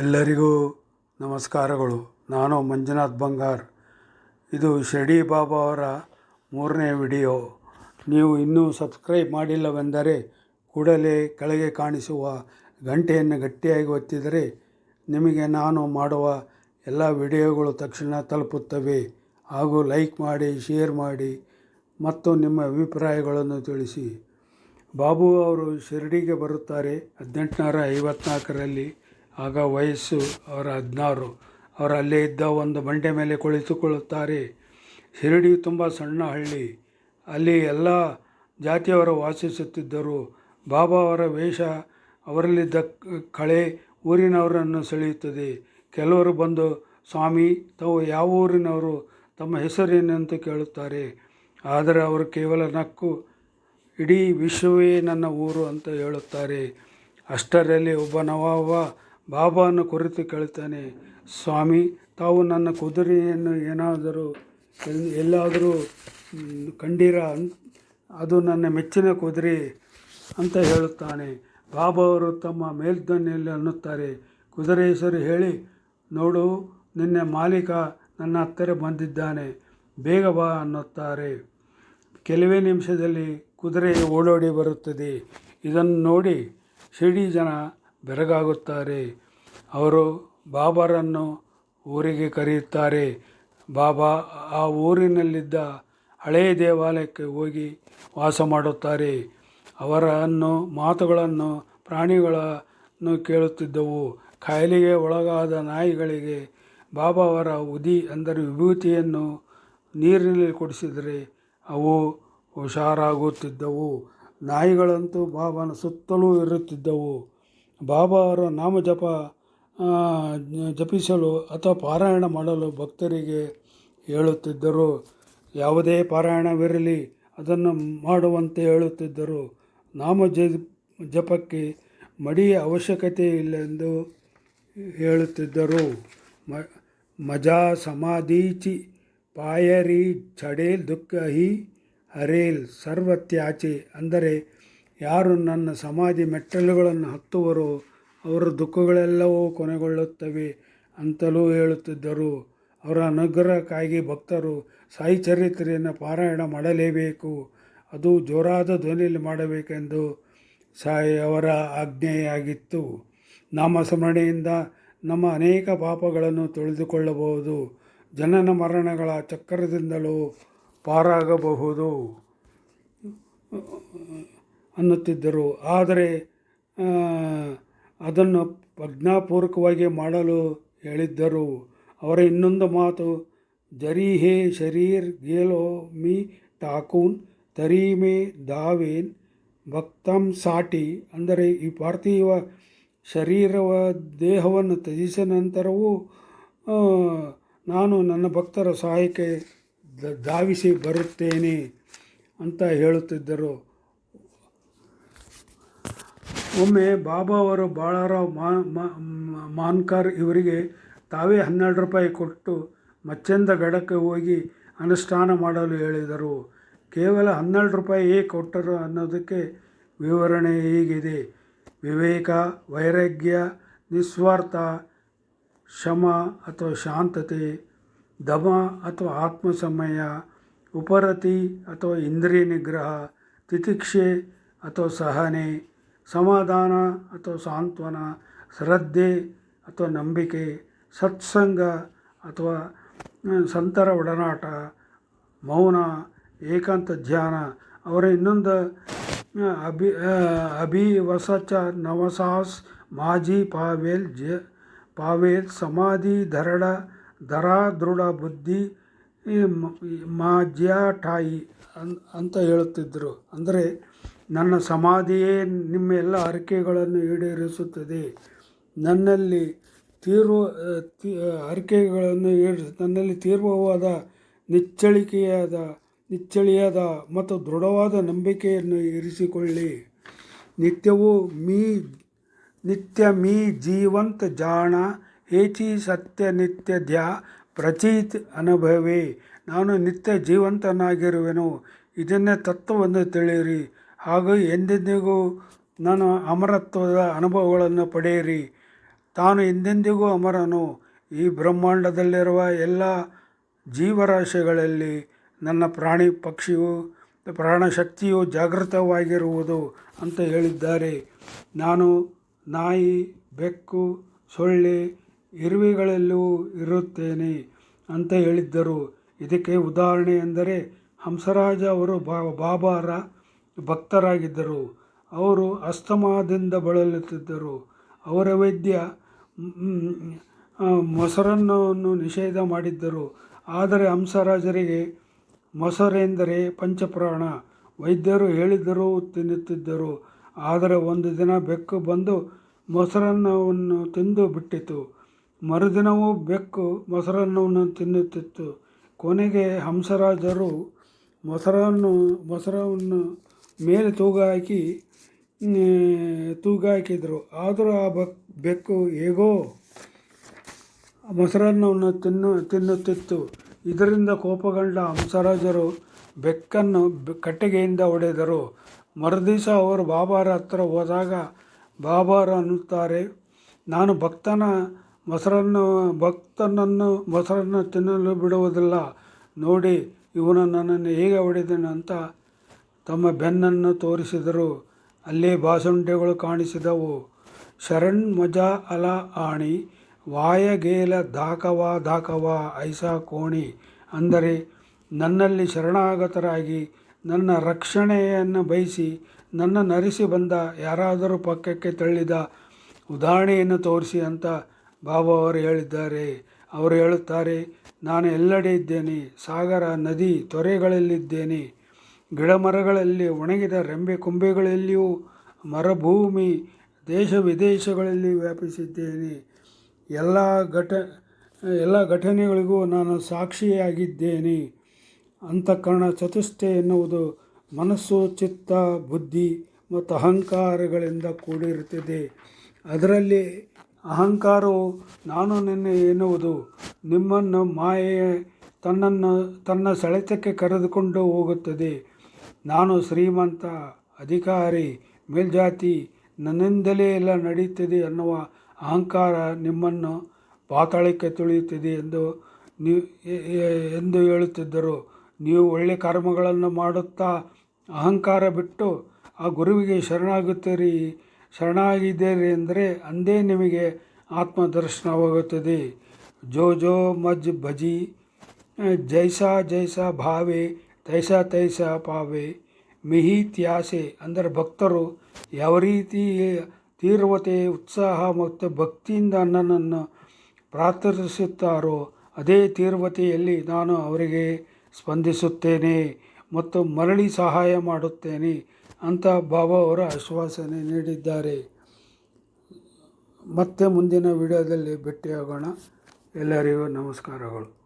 ಎಲ್ಲರಿಗೂ ನಮಸ್ಕಾರಗಳು. ನಾನು ಮಂಜುನಾಥ್ ಬಂಗಾರ್. ಇದು ಶಿರ್ಡಿ ಬಾಬಾ ಅವರ ಮೂರನೇ ವಿಡಿಯೋ. ನೀವು ಇನ್ನೂ ಸಬ್ಸ್ಕ್ರೈಬ್ ಮಾಡಿಲ್ಲವೆಂದರೆ ಕೂಡಲೇ ಕೆಳಗೆ ಕಾಣಿಸುವ ಗಂಟೆಯನ್ನು ಗಟ್ಟಿಯಾಗಿ ಒತ್ತಿದರೆ ನಿಮಗೆ ನಾನು ಮಾಡುವ ಎಲ್ಲ ವಿಡಿಯೋಗಳು ತಕ್ಷಣ ತಲುಪುತ್ತವೆ. ಹಾಗೂ ಲೈಕ್ ಮಾಡಿ, ಶೇರ್ ಮಾಡಿ ಮತ್ತು ನಿಮ್ಮ ಅಭಿಪ್ರಾಯಗಳನ್ನು ತಿಳಿಸಿ. ಬಾಬು ಅವರು ಶಿರಡಿಗೆ ಬರುತ್ತಾರೆ ಹದಿನೆಂಟುನೂರ ಐವತ್ನಾಲ್ಕರಲ್ಲಿ. ಆಗ ವಯಸ್ಸು ಅವರ ಹದಿನಾರು. ಅವರು ಅಲ್ಲೇ ಇದ್ದ ಒಂದು ಬಂಡೆ ಮೇಲೆ ಕುಳಿತುಕೊಳ್ಳುತ್ತಾರೆ. ಶಿರಡಿ ತುಂಬ ಸಣ್ಣ ಹಳ್ಳಿ. ಅಲ್ಲಿ ಎಲ್ಲ ಜಾತಿಯವರು ವಾಸಿಸುತ್ತಿದ್ದರು. ಬಾಬಾ ಅವರ ವೇಷ ಅವರಲ್ಲಿದ್ದ ಕಳೆ ಊರಿನವರನ್ನು ಸೆಳೆಯುತ್ತದೆ. ಕೆಲವರು ಬಂದು, ಸ್ವಾಮಿ, ತಾವು ಯಾವ ಊರಿನವರು? ತಮ್ಮ ಹೆಸರೇನೆಂದು ಕೇಳುತ್ತಾರೆ. ಆದರೆ ಅವರು ಕೇವಲ ನಕ್ಕು, ಇಡೀ ವಿಶ್ವವೇ ನನ್ನ ಊರು ಅಂತ ಹೇಳುತ್ತಾರೆ. ಅಷ್ಟರಲ್ಲಿ ಒಬ್ಬ ನವಾಬ ಬಾಬಾನ ಕುರಿತು ಕೇಳ್ತಾನೆ, ಸ್ವಾಮಿ, ತಾವು ನನ್ನ ಕುದುರೆಯನ್ನು ಏನಾದರೂ ಎಲ್- ಎಲ್ಲಾದರೂ ಕಂಡೀರ? ಅದು ನನ್ನ ಮೆಚ್ಚಿನ ಕುದುರೆ, ಅಂತ ಹೇಳುತ್ತಾನೆ. ಬಾಬಾ ಅವರು ತಮ್ಮ ಮೇಲ್ದನೆಯಲ್ಲಿ ಅನ್ನುತ್ತಾರೆ. ಕುದುರೆ ಹೆಸರು ಹೇಳಿ, ನೋಡು, ನಿನ್ನೆ ಮಾಲೀಕ ನನ್ನ ಹತ್ತಿರ ಬಂದಿದ್ದಾನೆ. ಬೇಗ ಬಾ ಅನ್ನುತ್ತಾರೆ. ಕೆಲವೇ ನಿಮಿಷದಲ್ಲಿ ಕುದುರೆ ಓಡೋಡಿ ಬರುತ್ತದೆ. ಇದನ್ನು ನೋಡಿ ಶಿರ್ಡಿ ಜನ ಬೆರಗಾಗುತ್ತಾರೆ. ಅವರು ಬಾಬರನ್ನು ಊರಿಗೆ ಕರೆಯುತ್ತಾರೆ. ಬಾಬಾ ಆ ಊರಿನಲ್ಲಿದ್ದ ಹಳೆಯ ದೇವಾಲಯಕ್ಕೆ ಹೋಗಿ ವಾಸ ಮಾಡುತ್ತಾರೆ. ಅವರನ್ನು, ಮಾತುಗಳನ್ನು, ಪ್ರಾಣಿಗಳನ್ನು ಕೇಳುತ್ತಿದ್ದವು. ಕಾಯಿಲೆಗೆ ಒಳಗಾದ ನಾಯಿಗಳಿಗೆ ಬಾಬಾ ಅವರ ಉದಿ ಅಂದರೆ ವಿಭೂತಿಯನ್ನು ನೀರಿನಲ್ಲಿ ಕುಡಿಸಿದರೆ ಅವು ಹುಷಾರಾಗುತ್ತಿದ್ದವು. ನಾಯಿಗಳಂತೂ ಬಾಬಾನ ಸುತ್ತಲೂ ಇರುತ್ತಿದ್ದವು. ಬಾಬಾ ನಾಮ ಆ, ಜಪಿಸಲು ಅಥವಾ ಪಾರಾಯಣ ಮಾಡಲು ಭಕ್ತರಿಗೆ ಹೇಳುತ್ತಿದ್ದರು. ಯಾವುದೇ ಪಾರಾಯಣವಿರಲಿ ಅದನ್ನು ಮಾಡುವಂತೆ ಹೇಳುತ್ತಿದ್ದರು. ನಾಮ ಜಪಕ್ಕೆ ಮಡಿಯ ಅವಶ್ಯಕತೆ ಇಲ್ಲ ಎಂದು ಹೇಳುತ್ತಿದ್ದರು. ಮ ಮಜಾ ಸಮಾಧೀಚಿ ಪಾಯರಿ ಚಡೇಲ್ ದುಃಖ ಹಿ ಹರೇಲ್ ಸರ್ವತ್ಯಾಚೆ ಅಂದರೆ ಯಾರು ನನ್ನ ಸಮಾಧಿ ಮೆಟ್ಟಲುಗಳನ್ನು ಹತ್ತುವರೋ ಅವರ ದುಃಖಗಳೆಲ್ಲವೂ ಕೊನೆಗೊಳ್ಳುತ್ತವೆ ಅಂತಲೂ ಹೇಳುತ್ತಿದ್ದರು. ಅವರ ಅನುಗ್ರಹಕ್ಕಾಗಿ ಭಕ್ತರು ಸಾಯಿ ಚರಿತ್ರೆಯನ್ನು ಪಾರಾಯಣ ಮಾಡಲೇಬೇಕು. ಅದು ಜೋರಾದ ಧ್ವನಿಯಲ್ಲಿ ಮಾಡಬೇಕೆಂದು ಸಾಯಿ ಅವರ ಆಜ್ಞೆಯಾಗಿತ್ತು. ನಾಮಸ್ಮರಣೆಯಿಂದ ನಮ್ಮ ಅನೇಕ ಪಾಪಗಳನ್ನು ತೊಳೆದುಕೊಳ್ಳಬಹುದು. ಜನನ ಮರಣಗಳ ಚಕ್ರದಿಂದಲೂ ಪಾರಾಗಬಹುದು. ಅನ್ನುತ್ತಿದ್ದರು. ಆದರೆ ಅದನ್ನು ಪ್ರಜ್ಞಾಪೂರ್ವಕವಾಗಿ ಮಾಡಲು ಹೇಳಿದ್ದರು. ಅವರ ಇನ್ನೊಂದು ಮಾತು, ಜರಿ ಹೇ ಶರೀರ್ ಗೇಲೋ ಮಿ ಟಾಕೂನ್ ತರಿ ಮೇ ದಾವೇನ್ ಭಕ್ತಂ ಸಾಟಿ. ಅಂದರೆ, ಈ ಪಾರ್ಥಿವ ಶರೀರವ ದೇಹವನ್ನು ತ್ಯಜಿಸಿದ ನಂತರವೂ ನಾನು ನನ್ನ ಭಕ್ತರ ಸಹಾಯಕ್ಕೆ ಧಾವಿಸಿ ಬರುತ್ತೇನೆ ಅಂತ ಹೇಳುತ್ತಿದ್ದರು. ಒಮ್ಮೆ ಬಾಬಾ ಅವರು ಬಾಳಾರಾವ್ ಮಾನ್ಕರ್ ಇವರಿಗೆ ತಾವೇ ಹನ್ನೆರಡು ರೂಪಾಯಿ ಕೊಟ್ಟು ಮಚ್ಚಂದ ಗಡಕ್ಕೆ ಹೋಗಿ ಅನುಷ್ಠಾನ ಮಾಡಲು ಹೇಳಿದರು. ಕೇವಲ ಹನ್ನೆರಡು ರೂಪಾಯಿ ಕೊಟ್ಟರು ಅನ್ನೋದಕ್ಕೆ ವಿವರಣೆ ಹೀಗಿದೆ. ವಿವೇಕ, ವೈರಾಗ್ಯ, ನಿಸ್ವಾರ್ಥ, ಶಮ ಅಥವಾ ಶಾಂತತೆ, ದಮ ಅಥವಾ ಆತ್ಮಸಮಯ, ಉಪರತಿ ಅಥವಾ ಇಂದ್ರಿಯ ನಿಗ್ರಹ, ತಿತಿಕ್ಷೆ ಅಥವಾ ಸಹನೆ ಸಮಾಧಾನ ಅಥವಾ ಸಾಂತ್ವನ, ಶ್ರದ್ಧೆ ಅಥವಾ ನಂಬಿಕೆ, ಸತ್ಸಂಗ ಅಥವಾ ಸಂತರ ಒಡನಾಟ, ಮೌನ, ಏಕಾಂತ ಧ್ಯಾನ, ಅವರ ಇನ್ನೊಂದು ಅಭಿ ಅಭಿ ವಸಚ ನವಸಾಸ್, ಮಾಜಿ ಪಾವೇಲ್ ಜ, ಪಾವೇಲ್ ಸಮಾಧಿ ಧರಡ ದರಾ ದೃಢ ಬುದ್ಧಿ, ಈ ಠಾಯಿ ಅಂತ ಹೇಳುತ್ತಿದ್ದರು ಅಂದರೆ ನನ್ನ ಸಮಾಧಿಯೇ ನಿಮ್ಮ ಎಲ್ಲ ಹರಕೆಗಳನ್ನು ಈಡೇರಿಸುತ್ತದೆ. ನನ್ನಲ್ಲಿ ತೀರ್ವ ಹರಕೆಗಳನ್ನು ಈಡೇರಿಸ, ನನ್ನಲ್ಲಿ ತೀರ್ವವಾದ, ನಿಚ್ಚಳಿಕೆಯಾದ, ನಿಚ್ಚಳಿಯಾದ ಮತ್ತು ದೃಢವಾದ ನಂಬಿಕೆಯನ್ನು ಇರಿಸಿಕೊಳ್ಳಿ. ನಿತ್ಯವೂ ಮೀ, ನಿತ್ಯ ಮೀ ಜೀವಂತ ಜಾಣ ಹೇಚಿ ಸತ್ಯ ನಿತ್ಯ ಧ್ಯಾ ಪ್ರಚೀತ್ ಅನುಭವೇ. ನಾನು ನಿತ್ಯ ಜೀವಂತನಾಗಿರುವೆನು. ಇದನ್ನೇ ತತ್ವವನ್ನು ತಿಳಿಯಿರಿ. ಹಾಗೂ ಎಂದೆಂದಿಗೂ ನಾನು ಅಮರತ್ವದ ಅನುಭವಗಳನ್ನು ಪಡೆಯಿರಿ. ತಾನು ಎಂದೆಂದಿಗೂ ಅಮರನು. ಈ ಬ್ರಹ್ಮಾಂಡದಲ್ಲಿರುವ ಎಲ್ಲ ಜೀವರಾಶಿಗಳಲ್ಲಿ ನನ್ನ ಪ್ರಾಣಿ ಪಕ್ಷಿಯು, ಪ್ರಾಣಶಕ್ತಿಯು ಜಾಗೃತವಾಗಿರುವುದು ಅಂತ ಹೇಳಿದ್ದಾರೆ. ನಾನು ನಾಯಿ, ಬೆಕ್ಕು, ಸೊಳ್ಳೆ ಇರುವೆಗಳಲ್ಲೂ ಇರುತ್ತೇನೆ ಅಂತ ಹೇಳಿದ್ದರು. ಇದಕ್ಕೆ ಉದಾಹರಣೆ ಎಂದರೆ ಹಂಸರಾಜ ಅವರು ಬಾಬಾರ ಭಕ್ತರಾಗಿದ್ದರು. ಅವರು ಅಸ್ತಮಾದಿಂದ ಬಳಲುತ್ತಿದ್ದರು. ಅವರ ವೈದ್ಯ ಮೊಸರನ್ನು ನಿಷೇಧ ಮಾಡಿದ್ದರು. ಆದರೆ ಹಂಸರಾಜರಿಗೆ ಮೊಸರೆಂದರೆ ಪಂಚಪ್ರಾಣ. ವೈದ್ಯರು ಹೇಳಿದರೂ ತಿನ್ನುತ್ತಿದ್ದರು. ಆದರೆ ಒಂದು ದಿನ ಬೆಕ್ಕು ಬಂದು ಮೊಸರನ್ನವನ್ನು ತಿಂದು ಬಿಟ್ಟಿತು. ಮರುದಿನವೂ ಬೆಕ್ಕು ಮೊಸರನ್ನವನ್ನು ತಿನ್ನುತ್ತಿತ್ತು. ಕೊನೆಗೆ ಹಂಸರಾಜರು ಮೊಸರನ್ನು ಮೊಸರನ್ನು ಮೇಲೆ ತೂಗ ಹಾಕಿ ತೂಗ ಹಾಕಿದರು. ಆದರೂ ಆ ಬಕ್ ಬೆಕ್ಕು ಹೇಗೋ ಮೊಸರನ್ನವನ್ನು ತಿನ್ನು, ತಿನ್ನುತ್ತಿತ್ತು. ಇದರಿಂದ ಕೋಪಗೊಂಡ ಹಂಸರಾಜರು ಬೆಕ್ಕನ್ನು ಕಟ್ಟಿಗೆಯಿಂದ ಹೊಡೆದರು. ಮರುದಿವಸ ಅವರು ಬಾಬಾರ ಹತ್ರ ಹೋದಾಗ, ಬಾಬಾರ ಅನ್ನುತ್ತಾರೆ, ನಾನು ಭಕ್ತನ ಮೊಸರನ್ನು, ಭಕ್ತನನ್ನು ಮೊಸರನ್ನು ತಿನ್ನಲು ಬಿಡುವುದಿಲ್ಲ. ನೋಡಿ, ಇವನು ನನ್ನನ್ನು ಹೇಗೆ ಹೊಡೆದನು? ಅಂತ ತಮ್ಮ ಬೆನ್ನನ್ನು ತೋರಿಸಿದರು. ಅಲ್ಲಿ ಬಾಸುಂಡೆಗಳು ಕಾಣಿಸಿದವು. ಶರಣ್ ಮಜಾ ಅಲ ಆಣಿ ವಾಯಗೇಲ ದಾಕವ ದಾಕವ ಐಸಾ ಕೋಣಿ ಅಂದರೆ, ನನ್ನಲ್ಲಿ ಶರಣಾಗತರಾಗಿ, ನನ್ನ ರಕ್ಷಣೆಯನ್ನು ಬಯಸಿ, ನನ್ನ ನರಿಸಿ ಬಂದ ಯಾರಾದರೂ ಪಕ್ಕಕ್ಕೆ ತಳ್ಳಿದ ಉದಾಹರಣೆಯನ್ನು ತೋರಿಸಿ ಅಂತ ಬಾಬಾ ಅವರು ಹೇಳಿದ್ದಾರೆ. ಅವರು ಹೇಳುತ್ತಾರೆ, ನಾನು ಎಲ್ಲೆಡೆ ಇದ್ದೇನೆ. ಸಾಗರ ನದಿ ತೊರೆಗಳಲ್ಲಿದ್ದೇನೆ. ಗಿಡಮರಗಳಲ್ಲಿ ಒಣಗಿದ ರೆಂಬೆ ಕೊಂಬೆಗಳಲ್ಲಿಯೂ ಮರಭೂಮಿ ದೇಶ ವಿದೇಶಗಳಲ್ಲಿ ವ್ಯಾಪಿಸಿದ್ದೇನೆ. ಎಲ್ಲ ಘಟ, ಎಲ್ಲ ಘಟನೆಗಳಿಗೂ ನಾನು ಸಾಕ್ಷಿಯಾಗಿದ್ದೇನೆ. ಅಂತಃಕರಣ ಚತುಷ್ಠೆ ಎನ್ನುವುದು ಮನಸ್ಸು, ಚಿತ್ತ, ಬುದ್ಧಿ ಮತ್ತು ಅಹಂಕಾರಗಳಿಂದ ಕೂಡಿರುತ್ತದೆ. ಅದರಲ್ಲಿ ಅಹಂಕಾರವು ನಾನು ನಿನ್ನೆ ಎನ್ನುವುದು. ನಿಮ್ಮನ್ನು ಮಾಯೆ ತನ್ನನ್ನು, ತನ್ನ ಸೆಳೆತಕ್ಕೆ ಕರೆದುಕೊಂಡು ಹೋಗುತ್ತದೆ. ನಾನು ಶ್ರೀಮಂತ ಅಧಿಕಾರಿ, ಮೇಲ್ಜಾತಿ, ನನ್ನಿಂದಲೇ ಎಲ್ಲ ನಡೆಯುತ್ತದೆ ಅನ್ನುವ ಅಹಂಕಾರ ನಿಮ್ಮನ್ನು ಪಾತಾಳಕ್ಕೆ ತುಳಿಯುತ್ತದೆ ಎಂದು ನೀವು ಎಂದು ಹೇಳುತ್ತಿದ್ದರು. ನೀವು ಒಳ್ಳೆಯ ಕರ್ಮಗಳನ್ನು ಮಾಡುತ್ತಾ ಅಹಂಕಾರ ಬಿಟ್ಟು ಆ ಗುರುವಿಗೆ ಶರಣಾಗುತ್ತೀರಿ. ಶರಣಾಗಿದ್ದೀರಿ ಅಂದರೆ ಅಂದೇ ನಿಮಗೆ ಆತ್ಮದರ್ಶನವಾಗುತ್ತದೆ. ಜೋ ಜೋ, ಮಜ್, ಭಜಿ, ಜೈಸಾ ಜೈಸಾ, ಭಾವೆ ತೈಸಾ ತೈಸ ಪಾವೆ ಮಿಹಿ ತ್ಯಾಸೆ ಅಂದರೆ ಭಕ್ತರು ಯಾವ ರೀತಿ ತೀರ್ವತೆ ಉತ್ಸಾಹ ಮತ್ತು ಭಕ್ತಿಯಿಂದ ನನ್ನನ್ನು ಪ್ರಾರ್ಥಿಸುತ್ತಾರೋ ಅದೇ ತೀವ್ರತೆಯಲ್ಲಿ ನಾನು ಅವರಿಗೆ ಸ್ಪಂದಿಸುತ್ತೇನೆ ಮತ್ತು ಮರಳಿ ಸಹಾಯ ಮಾಡುತ್ತೇನೆ ಅಂತ ಬಾಬಾ ಅವರ ಆಶ್ವಾಸನೆ ನೀಡಿದ್ದಾರೆ. ಮತ್ತೆ ಮುಂದಿನ ವಿಡಿಯೋದಲ್ಲಿ ಭೇಟಿಯಾಗೋಣ. ಎಲ್ಲರಿಗೂ ನಮಸ್ಕಾರಗಳು.